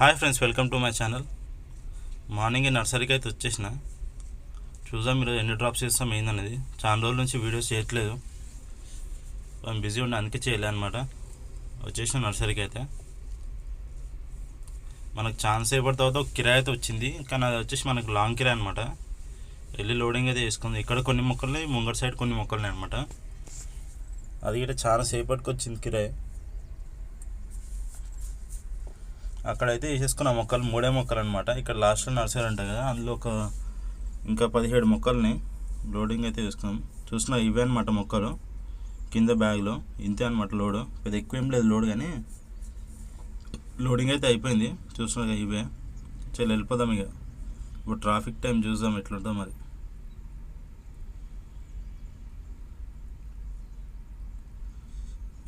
Hi friends welcome to my channel morning నర్సరీకి అయితే వచ్చేసిన. చూద్దాం మీరు ఎన్ని డ్రాప్స్ చేస్తాం ఏందనేది. చాలా రోజుల నుంచి వీడియోస్ చేయట్లేదు. మేము బిజీ ఉండి అందుకే చేయలే అనమాట వచ్చేసిన నర్సరీకి అయితే మనకు ఛాన్స్ అయిపోయిన తర్వాత ఒక కిరాయి అయితే వచ్చింది. కానీ అది వచ్చేసి మనకు లాంగ్ కిరాయి అనమాట వెళ్ళి లోడింగ్ అయితే వేసుకుంది ఇక్కడ కొన్ని మొక్కలు ముంగడి సైడ్ కొన్ని మొక్కలు అనమాట అది కూడా చాలా సేపటికి వచ్చింది కిరాయి. అక్కడైతే వేసేసుకున్న మొక్కలు మూడే మొక్కలు అనమాట ఇక్కడ లాస్ట్లో నర్సరీ ఉంటుంది కదా అందులో ఒక ఇంకా పదిహేడు మొక్కల్ని లోడింగ్ అయితే చేసుకున్నాం చూసిన ఇవే అనమాట మొక్కలు. కింద బ్యాగ్లో. ఇంతే అనమాట లోడు. పెద్ద ఎక్కువ ఏం లేదు లోడ్ కానీ లోడింగ్ అయితే అయిపోయింది. చూస్తున్నా ఇవే. చాలా వెళ్ళిపోదాం ఇక. ఇప్పుడు ట్రాఫిక్ టైం చూద్దాం ఎట్లుంటుందో మరి.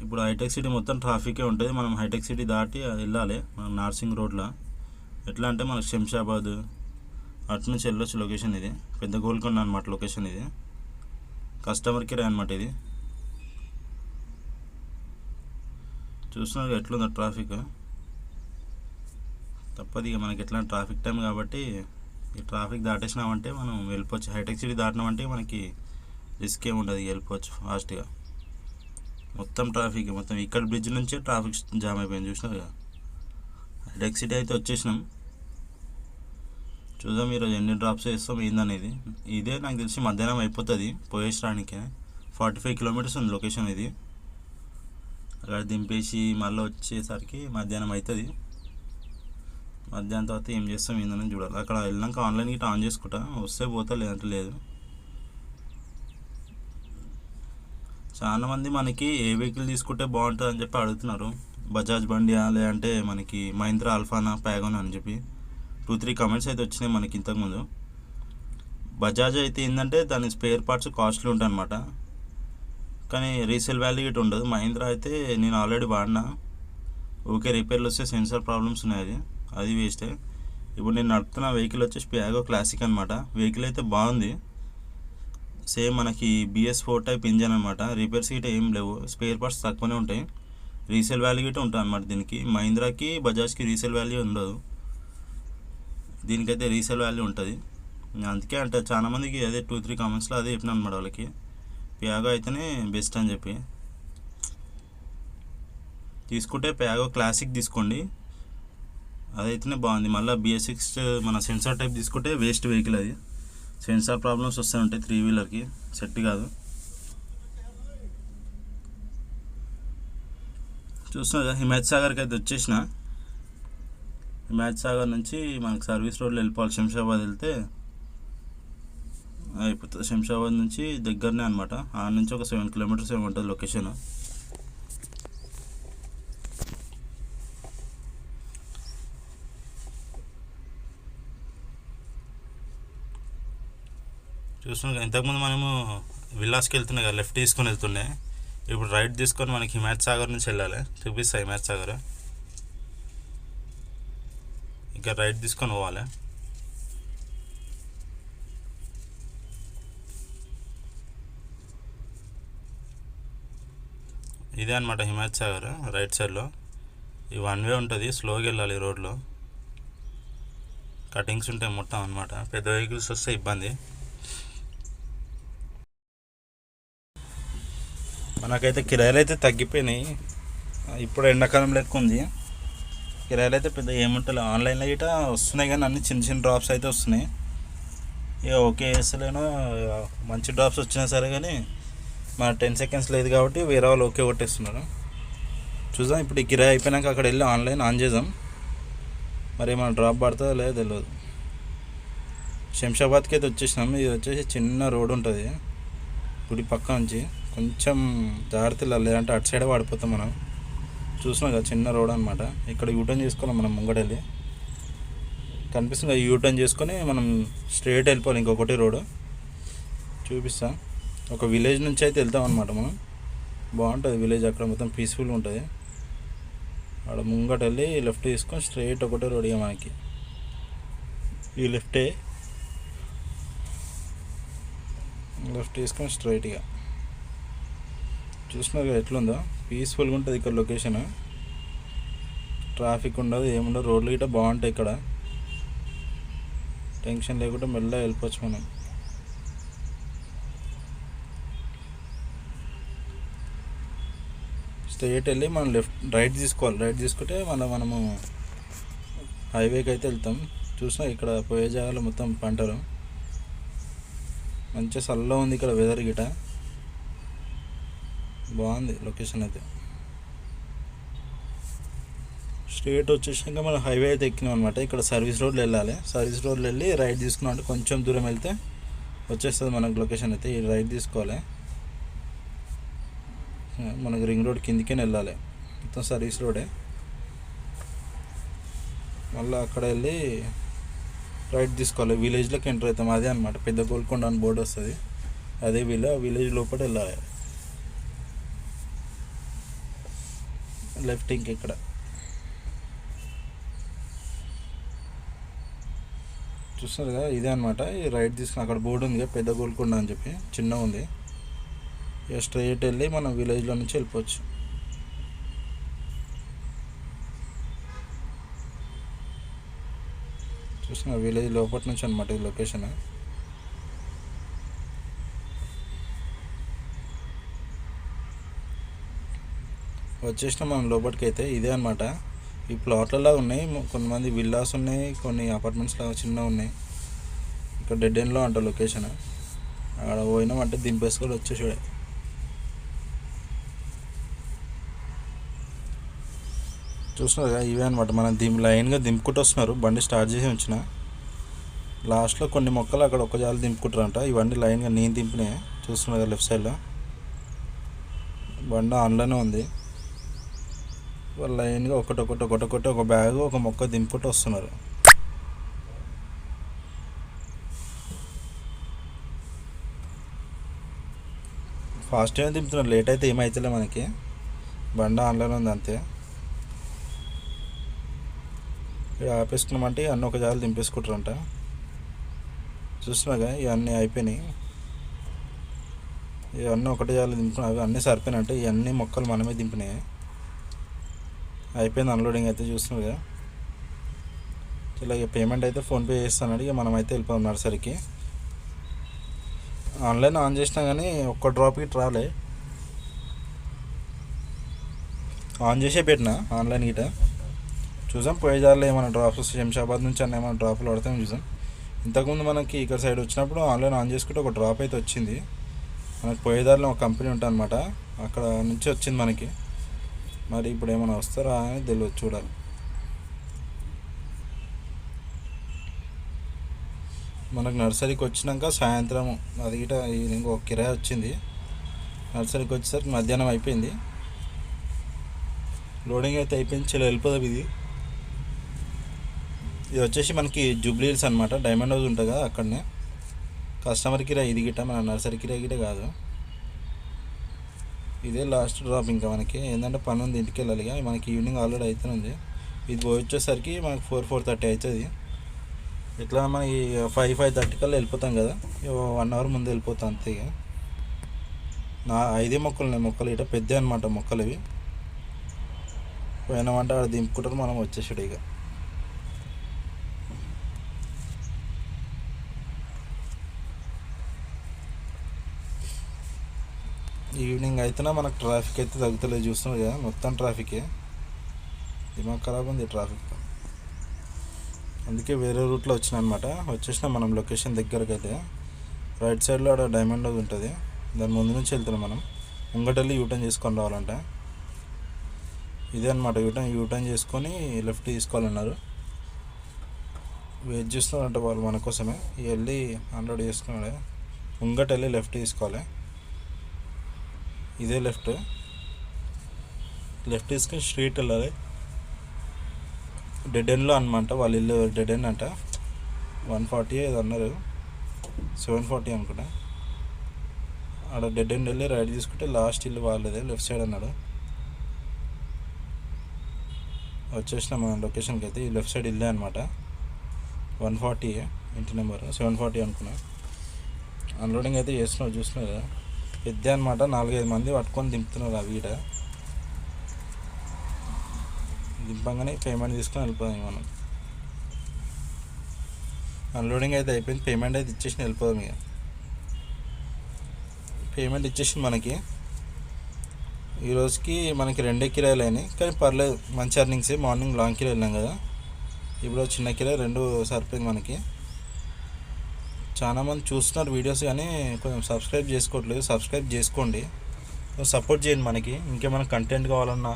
ఇప్పుడు హైటెక్ సిటీ మొత్తం ట్రాఫికే ఉంటుంది. మనం హైటెక్ సిటీ దాటి వెళ్ళాలి. మనం నార్సింగ్ రోడ్లో ఎట్లా అంటే మనకు శంషాబాద్ అటు నుంచి వెళ్ళొచ్చు లొకేషన్ ఇది. పెద్ద గోల్కొండ అనమాట లొకేషన్ ఇది. కస్టమర్ కేర్ అనమాట ఇది. చూస్తున్నారు ఎట్లుందో ట్రాఫిక్ తప్పదు ఇక మనకి ఎట్లా ట్రాఫిక్ టైం కాబట్టి ఈ ట్రాఫిక్ దాటేసినామంటే మనం వెళ్ళిపోవచ్చు. హైటెక్ సిటీ దాటినామంటే మనకి రిస్క్ ఏమి ఉండదు. ఇక వెళ్ళిపోవచ్చు ఫాస్ట్గా మొత్తం ట్రాఫిక్ మొత్తం ఇక్కడ బ్రిడ్జ్ నుంచే ట్రాఫిక్ జామ్ అయిపోయింది చూసినావు కదా? హైడెక్ సిటీ అయితే వచ్చేసినాం. చూద్దాం ఈరోజు ఎన్ని డ్రాప్స్ వేస్తాం ఏందనేది. ఇదే నాకు తెలిసి మధ్యాహ్నం అయిపోతుంది పోయేసడానికి. ఫార్టీ ఫైవ్ కిలోమీటర్స్ ఉంది లొకేషన్ ఇది. అక్కడ దింపేసి మళ్ళీ వచ్చేసరికి మధ్యాహ్నం అవుతుంది మధ్యాహ్నం తర్వాత ఏం చేస్తాం ఏందని చూడాలి. అక్కడ వెళ్ళాక ఆన్లైన్ ఆన్ చేసుకుంటా వస్తే పోతా లేదంటే లేదు. చాలామంది మనకి ఏ వెహికల్ తీసుకుంటే బాగుంటుంది అని చెప్పి అడుగుతున్నారు. బజాజ్ బండి లేదంటే మనకి మహీంద్రా అల్ఫానా ప్యాగోన్ అని చెప్పి టూ త్రీ కమెంట్స్ అయితే వచ్చినాయి మనకి ఇంతకుముందు బజాజ్ అయితే ఏంటంటే దాని స్పేర్ పార్ట్స్ కాస్ట్లీ ఉంటాయి అనమాట కానీ రీసేల్ వాల్యూ ఇటు ఉండదు. మహీంద్రా అయితే నేను ఆల్రెడీ వాడినా. ఓకే రిపేర్లు వస్తే సెన్సార్ ప్రాబ్లమ్స్ ఉన్నాయి అది. అది వేస్టే ఇప్పుడు నేను నడుపుతున్న వెహికల్ వచ్చేసి ప్యాగో క్లాసిక్ అనమాట వెహికల్ అయితే బాగుంది. సేమ్ మనకి బిఎస్ ఫోర్ టైప్ ఇంజన్ అనమాట రిపేర్స్ గిట్ట ఏం లేవు. స్పేర్ పార్ట్స్ తక్కువనే ఉంటాయి. రీసేల్ వాల్యూ గిట్ట ఉంటుంది అనమాట దీనికి. మహీంద్రాకి బజాజ్కి రీసేల్ వాల్యూ ఉండదు. దీనికైతే రీసేల్ వాల్యూ ఉంటుంది. అందుకే అంటే చాలామందికి అదే టూ త్రీ కామెంట్స్లో అదే చెప్పిన అనమాట వాళ్ళకి. ప్యాగో అయితేనే బెస్ట్ అని చెప్పి. తీసుకుంటే ప్యాగో క్లాసిక్ తీసుకోండి. అదైతేనే బాగుంది. మళ్ళీ బిఎస్ సిక్స్ మన సెన్సార్ టైప్ తీసుకుంటే వేస్ట్ వెహికల్ అది. సెన్సార్ ప్రాబ్లమ్స్ వస్తూ ఉంటాయి త్రీ వీలర్కి. సెట్ కాదు. చూస్తున్నా కదా హిమాయత్ సాగర్కి అయితే వచ్చేసిన. హిమాయత్ సాగర్ నుంచి మనకు సర్వీస్ రోడ్లో వెళ్ళిపోవాలి. శంషాబాద్ వెళ్తే అయిపోతుంది. శంషాబాద్ నుంచి దగ్గరనే అనమాట ఆ నుంచి ఒక సెవెన్ కిలోమీటర్స్ ఏమి ఉంటుంది లొకేషన్. చూస్తున్నాం ఇంతకుముందు మనము విల్లాస్కి వెళ్తున్నాయి కదా లెఫ్ట్ తీసుకొని వెళ్తుండే. ఇప్పుడు రైట్ తీసుకొని మనకి హిమాయత్ సాగర్ నుంచి వెళ్ళాలి. చూపిస్తా హిమాయత్ సాగర్. ఇంకా రైట్ తీసుకొని పోవాలి. ఇదే అనమాట హిమాయత్ సాగర్ రైట్ సైడ్లో ఈ వన్ వే ఉంటుంది స్లోగా వెళ్ళాలి ఈ రోడ్లో. కటింగ్స్ ఉంటాయి మొత్తం అనమాట పెద్ద వెహికల్స్ వస్తే ఇబ్బంది. మనకైతే కిరాయిలు అయితే తగ్గిపోయినాయి. ఇప్పుడు ఎండాకాలం లెక్క ఉంది కిరాయిలు అయితే పెద్ద ఏముంటలే. ఆన్లైన్లో ఇట వస్తున్నాయి కానీ అన్ని చిన్న చిన్న డ్రాప్స్ అయితే వస్తున్నాయి. ఇక ఓకే వేస్తలేను మంచి డ్రాప్స్ వచ్చినా సరే కానీ మన టెన్ సెకండ్స్ లేదు కాబట్టి వేరే వాళ్ళు ఓకే కొట్టేస్తున్నారు. చూద్దాం ఇప్పుడు ఈ కిరాయి అయిపోయినాక అక్కడ వెళ్ళి ఆన్లైన్ ఆన్ చేద్దాం. మరి మన డ్రాప్ పడుతుందో లేదో తెలియదు శంషాబాద్కి అయితే వచ్చేసినాం. ఇది వచ్చేసి చిన్న రోడ్ ఉంటుంది. గుడి పక్క నుంచి. కొంచెం జాగ్రత్తలు లేదంటే అటు సైడే పడిపోతాం మనం. చూసినాం కదా చిన్న రోడ్ అనమాట ఇక్కడ యూటర్న్ చేసుకోవాలి మనం ముంగడెళ్ళి కనిపిస్తుంది కదా యూటర్న్ చేసుకొని మనం స్ట్రేట్ వెళ్ళిపోవాలి ఇంకొకటి రోడ్. చూపిస్తా. ఒక విలేజ్ నుంచి అయితే వెళ్తాం అనమాట మనం. బాగుంటుంది విలేజ్ అక్కడ మొత్తం పీస్ఫుల్గా ఉంటుంది. అక్కడ ముంగట వెళ్ళి లెఫ్ట్ తీసుకొని స్ట్రైట్ ఒకటే రోడ్ ఇక మనకి. ఈ లెఫ్టే లెఫ్ట్ తీసుకొని స్ట్రైట్గా చూసినారు కదా ఎట్లుందో? పీస్ఫుల్గా ఉంటుంది ఇక్కడ లొకేషన్ ట్రాఫిక్ ఉండదు ఏముండదు. రోడ్లు గిట్ట బాగుంటాయి ఇక్కడ. టెన్షన్ లేకుండా మెల్లగా వెళ్ళిపోవచ్చు మనం. స్ట్రైట్ వెళ్ళి మనం లెఫ్ట్ రైట్ తీసుకోవాలి. రైట్ తీసుకుంటే మనం మనము హైవేకి అయితే వెళ్తాం. చూసినా ఇక్కడ పోయే జాగాలో మొత్తం పంటలు. మంచిగా చల్లగా ఉంది ఇక్కడ వెదర్ గిట బాగుంది లొకేషన్ అయితే. స్ట్రేట్ వచ్చేసాక మనం హైవే అయితే ఎక్కినాం అనమాట ఇక్కడ సర్వీస్ రోడ్లు వెళ్ళాలి. సర్వీస్ రోడ్లు వెళ్ళి రైట్ తీసుకున్నాం అంటే కొంచెం దూరం వెళ్తే వచ్చేస్తుంది మనకు లొకేషన్ అయితే. ఈ రైట్ తీసుకోవాలి. మనకు రింగ్ రోడ్ కిందికే వెళ్ళాలి. మొత్తం సర్వీస్ రోడే. మళ్ళీ అక్కడ వెళ్ళి రైట్ తీసుకోవాలి. విలేజ్లోకి ఎంటర్ అవుతాం. అదే అనమాట పెద్ద గోల్కొండ అని బోర్డు వస్తుంది. అదే విలేజ్ విలేజ్ లోపల వెళ్ళాలి. లెఫ్ట్ ఇంక ఇక్కడ. చూస్తారు కదా ఇదే అనమాట ఈ రైట్ తీసుకుని అక్కడ బోర్డు ఉంది కదా, పెద్ద గోల్కొండ అని చెప్పి. చిన్న ఉంది. ఇక స్ట్రైట్ వెళ్ళి మనం విలేజ్లో నుంచి వెళ్ళిపోవచ్చు. చూసిన విలేజ్ లోపల నుంచి అనమాట ఈ లొకేషన్ వచ్చేసిన మనం లోపలికి అయితే ఇదే అనమాట ఈ ప్లాట్లలో ఉన్నాయి. కొంతమంది విల్లాస్ ఉన్నాయి. కొన్ని అపార్ట్మెంట్స్ లాగా చిన్న ఉన్నాయి ఇక్కడ డెడ్ ఎండ్లో అంట లొకేషన్. ఆడ పోయినామంటే దింపేసుకొని వచ్చేసాడే చూస్తున్నారు కదా ఇవే అనమాట మనం దిం లైన్గా దింపుకుంటూ వస్తున్నారు. బండి స్టార్ట్ చేసి వచ్చిన లాస్ట్లో కొన్ని మొక్కలు అక్కడ ఒక జాలు దింపుకుంటారంట ఇవన్నీ లైన్గా నేను దింపినాయి. చూస్తున్నారు కదా లెఫ్ట్ సైడ్లో. బండి ఆన్లోనే ఉంది. వాళ్ళు లైన్గా ఒకటి ఒకటి ఒకటి ఒకటి ఒక బ్యాగ్ ఒక మొక్క దింపుకుంటూ వస్తున్నారు. ఫాస్ట్గా దింపుతున్నారు? లేట్ అయితే ఏమైతలే మనకి. బండ ఆన్లైన్ ఉంది అంతే. ఇక్కడ ఆపేసుకున్నామంటే అన్నీ ఒక జాలు దింపేసుకుంటారంట. చూస్తున్నాగా ఇవన్నీ అయిపోయినాయి. ఇవన్నీ ఒకటే జాలు దింపుకున్నా అవి అన్నీ సరిపోయినట్టు ఇవన్నీ మొక్కలు మనమే దింపినాయి. అయిపోయింది అన్లోడింగ్ అయితే చూస్తున్నారు కదా. ఇలాగే పేమెంట్ అయితే ఫోన్పే చేస్తాను. ఇక మనం అయితే వెళ్ళిపోదాం నర్సరీకి. ఆన్లైన్ ఆన్ చేసినా కానీ ఒక్క డ్రాప్కి రాలే. ఆన్ చేసే పెట్టినా ఆన్లైన్ గిట. చూసాం పోయేదారిలో ఏమైనా డ్రాప్స్ శంషాబాద్ నుంచి అన్న ఏమైనా డ్రాప్లు పడతాం చూసాం ఇంతకుముందు మనకి ఇక్కడ సైడ్ వచ్చినప్పుడు ఆన్లైన్ ఆన్ చేసుకుంటే ఒక డ్రాప్ అయితే వచ్చింది. మనకి పోయేదారిలో ఒక కంపెనీ ఉంటుంది అనమాట అక్కడ నుంచి వచ్చింది మనకి. మరి ఇప్పుడు ఏమైనా వస్తారా అని తెలియదు చూడాలి. మనకు నర్సరీకి వచ్చినాక సాయంత్రం అది గిట ఇంకో కిరాయి వచ్చింది. నర్సరీకి వచ్చేసరికి మధ్యాహ్నం అయిపోయింది. లోడింగ్ అయితే అయిపోయింది చాలా వెళ్ళిపోదాం ఇది. ఇది వచ్చేసి మనకి జూబ్లీల్స్ అనమాట డైమండ్ హౌస్ ఉంటుంది కదా అక్కడనే. కస్టమర్ కిరా ఇది గిట్ట మన నర్సరీ కిరా గిట కాదు. ఇదే లాస్ట్ డ్రాప్ ఇంకా మనకి. ఏంటంటే పని ఉంది ఇంటికి వెళ్ళాలి ఇక. మనకి ఈవినింగ్ ఆల్రెడీ అవుతుంది ఇది పోయి వచ్చేసరికి మనకి ఫోర్ ఫోర్ థర్టీ అవుతుంది ఇట్లా మనకి ఫైవ్ ఫైవ్ థర్టీ కల్లా వెళ్ళిపోతాం కదా. వన్ అవర్ ముందు వెళ్ళిపోతాం అంతే ఇక. నా ఐదే మొక్కలు ఉన్నాయి మొక్కలు. ఇట పెద్ద అనమాట మొక్కలు ఇవి. పోయినామంటే ఆడ దింపుకుంటారు మనం వచ్చేసాడు ఇక. ఈవినింగ్ అయితేనే మనకు ట్రాఫిక్ అయితే తగ్గుతలేదు చూస్తున్నాం కదా మొత్తం ట్రాఫికే. దిమాగ్ ఖరాబ్ ఉంది ట్రాఫిక్. అందుకే వేరే రూట్లో వచ్చిన అనమాట వచ్చేసిన మనం లొకేషన్ దగ్గరకు అయితే రైట్ సైడ్లో ఆడ డైమండ్ హౌస్ ఉంటుంది. దాని ముందు నుంచి వెళ్తున్నాం మనం. ముంగటెళ్ళి యూటర్న్ చేసుకొని రావాలంట. ఇదే అనమాట యూటర్న్ యూటర్న్ చేసుకొని లెఫ్ట్ తీసుకోవాలన్నారు. వెయిట్ చేస్తున్నారంట వాళ్ళు మన కోసమే. వెళ్ళి హండ్రెడ్ చేసుకున్నాడు. ముంగట వెళ్ళి లెఫ్ట్ తీసుకోవాలి. ఇదే లెఫ్ట్. లెఫ్ట్ తీసుకుని స్ట్రీట్ వెళ్ళాలి. డెడ్ ఎండ్లో అనమాట వాళ్ళ ఇల్లు డెడ్ ఎండ్ అంట. వన్ ఫార్టీ ఇది అన్నారు. సెవెన్ ఫార్టీ అనుకుంటా. ఆడ డెడ్ ఎండ్ వెళ్ళి రైట్ తీసుకుంటే లాస్ట్ ఇల్లు వాళ్ళదే లెఫ్ట్ సైడ్ అన్నాడు. వచ్చేసిన మన లొకేషన్కి అయితే ఈ లెఫ్ట్ సైడ్ ఇల్లే అనమాట వన్ ఫార్టీ ఇంటి నెంబర్. సెవెన్ ఫార్టీ అనుకున్నా. అన్లోడింగ్ అయితే చేస్తున్నావు చూస్తున్నావు? కదా పెద్ద అనమాట నాలుగైదు మంది పట్టుకొని దింపుతున్నారు ఆ వీడ. దింపంగానే పేమెంట్ తీసుకొని వెళ్ళిపోదాం మనం. అన్లోడింగ్ అయితే అయిపోయింది. పేమెంట్ అయితే ఇచ్చేసి వెళ్ళిపోదాం ఇక. పేమెంట్ ఇచ్చేసింది మనకి. ఈ రోజుకి మనకి రెండే కిరాయిలు అయినాయి. కానీ పర్లేదు మంచి అర్నింగ్సే మార్నింగ్ లాంగ్ కిరాయి వెళ్ళాం కదా. ఇప్పుడు చిన్న కిరాయి రెండు సరిపోయింది మనకి. చాలా మంది చూస్తున్నారు వీడియోస్ కానీ కొంచెం సబ్స్క్రైబ్ చేసుకోవట్లేదు. సబ్స్క్రైబ్ చేసుకోండి. సపోర్ట్ చేయండి మనకి. ఇంకేమైనా కంటెంట్ కావాలన్నా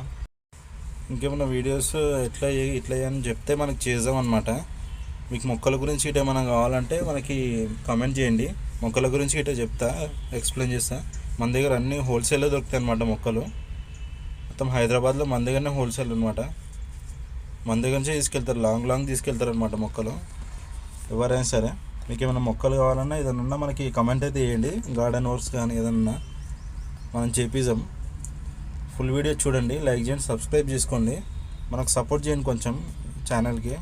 ఇంకేమైనా వీడియోస్ ఎట్లా ఇట్లా అని చెప్తే మనకి చేద్దాం అనమాట మీకు మొక్కల గురించి ఇటు ఏమైనా కావాలంటే మనకి కామెంట్ చేయండి. మొక్కల గురించి ఇటే చెప్తా ఎక్స్ప్లెయిన్ చేస్తా. మన దగ్గర అన్నీ హోల్సేల్లో దొరుకుతాయి అనమాట మొక్కలు. మొత్తం హైదరాబాద్లో మన దగ్గరనే హోల్సేల్ అనమాట మన దగ్గర నుంచే తీసుకెళ్తారు. లాంగ్ లాంగ్ తీసుకెళ్తారు అనమాట మొక్కలు. ఎవరైనా సరే. మీకు ఏమైనా మొక్కలు కావాలన్నా ఏదైనా ఉన్నా మనకి కమెంట్ అయితే చేయండి. గార్డెన్ వర్క్స్ కానీ ఏదన్నా మనం చేపిద్దాం. ఫుల్ వీడియో చూడండి లైక్ చేయండి సబ్స్క్రైబ్ చేసుకోండి. మనకు సపోర్ట్ చేయండి కొంచెం ఛానల్కి